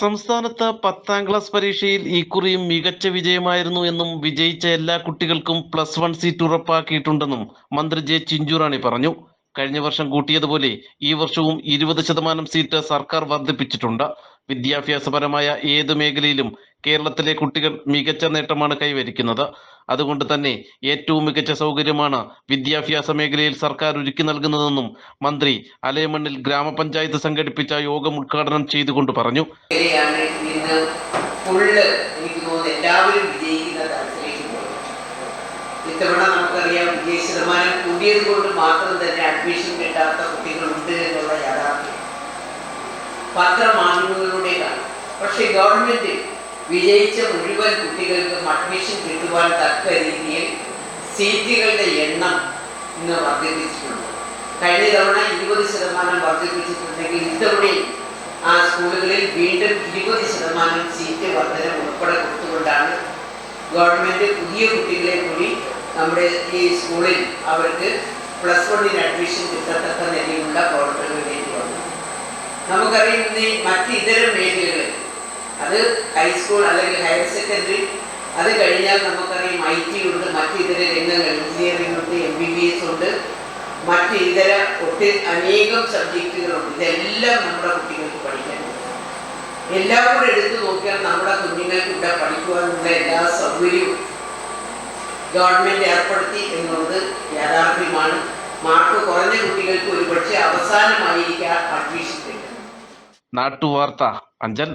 സംസ്ഥാനത്ത് പത്താം ക്ലാസ് പരീക്ഷയിൽ ഇക്കുറിയും മികച്ച വിജയമായിരുന്നു എന്നും വിജയിച്ച എല്ലാ കുട്ടികൾക്കും പ്ലസ് വൺ സീറ്റ് ഉറപ്പാക്കിയിട്ടുണ്ടെന്നും മന്ത്രി ജെ ചിഞ്ചുറാണി പറഞ്ഞു. കഴിഞ്ഞ വർഷം കൂട്ടിയതുപോലെ ഈ വർഷവും ഇരുപത് ശതമാനം സീറ്റ് സർക്കാർ വർദ്ധിപ്പിച്ചിട്ടുണ്ട്. വിദ്യാഭ്യാസപരമായ ഏത് മേഖലയിലും കേരളത്തിലെ കുട്ടികൾ മികച്ച നേട്ടമാണ് കൈവരിക്കുന്നത്. അതുകൊണ്ട് തന്നെ ഏറ്റവും മികച്ച സൗകര്യമാണ് വിദ്യാഭ്യാസ മേഖലയിൽ സർക്കാർ ഒരുക്കി നൽകുന്നതെന്നും മന്ത്രി അലയമണ്ണിൽ ഗ്രാമപഞ്ചായത്ത് സംഘടിപ്പിച്ച യോഗം ഉദ്ഘാടനം ചെയ്തുകൊണ്ട് പറഞ്ഞു. ഇത്തവണ നമുക്കറിയാം വിജയ ശതമാനം കൂടിയത് കൊണ്ട് മാത്രം തന്നെ അഡ്മിഷൻ കിട്ടാത്ത കുട്ടികളുണ്ട് എന്നുള്ള യാഥാർത്ഥ്യം. പത്രമാധ്യമങ്ങളിലൂടെ വിജയിച്ച മുഴുവൻ കുട്ടികൾക്കും അഡ്മിഷൻ കിട്ടുവാൻ തക്ക രീതിയിൽ സീറ്റുകളുടെ എണ്ണം ഇന്ന് വർദ്ധിപ്പിച്ചിട്ടുണ്ട്. കഴിഞ്ഞ തവണ ഇരുപത് ശതമാനം വർദ്ധിപ്പിച്ചിട്ടുണ്ടെങ്കിൽ ഇത്തവണയും ആ സ്കൂളുകളിൽ വീണ്ടും ഇരുപത് ശതമാനം സീറ്റ് വർധന ഉൾപ്പെടെ കൊടുത്തുകൊണ്ടാണ് ഗവൺമെന്റ് പുതിയ കുട്ടികളെ കൂടി നമ്മുടെ ഈ സ്കൂളിൽ അവർക്ക് പ്ലസ് വണ്ണിന് അഡ്മിഷൻ കിട്ടത്തക്ക നിലയിലുള്ള പ്രവർത്തനങ്ങളിലേക്ക് വന്നു. നമുക്കറിയുന്ന മറ്റ് ഇതര മേഖലകളിൽ ഹൈസ്കൂൾ അല്ലെങ്കിൽ ഹയർ സെക്കൻഡറി അത് കഴിഞ്ഞാൽ നമുക്കറിയാം ഐ ടി ഉണ്ട് മറ്റ് ഇതര രംഗങ്ങൾ എഞ്ചിനീയറിംഗ് ഉണ്ട് എം ബി ബി എസ് ഉണ്ട് മറ്റ് ഇതര ഒട്ടി അനേകം സബ്ജക്റ്റുകളുണ്ട് ഇതെല്ലാം നമ്മുടെ കുട്ടികൾക്ക് പഠിക്കാൻ എല്ലാം കൂടെ എടുത്തു നോക്കിയാൽ നമ്മുടെ കുഞ്ഞുങ്ങൾക്ക് ഇവിടെ പഠിക്കുവാനുള്ള എല്ലാ സൗകര്യവും ഗവൺമെന്റ് ഏർപ്പെടുത്തി എന്നുള്ളത് യാഥാർത്ഥ്യമാണ്. മാർക്ക് കുറഞ്ഞ കുട്ടികൾക്ക് ഒരുപക്ഷെ അവസാനമായിരിക്കാം അഡ്മിഷൻ നാട്ടുവാർത്ത അഞ്ചൽ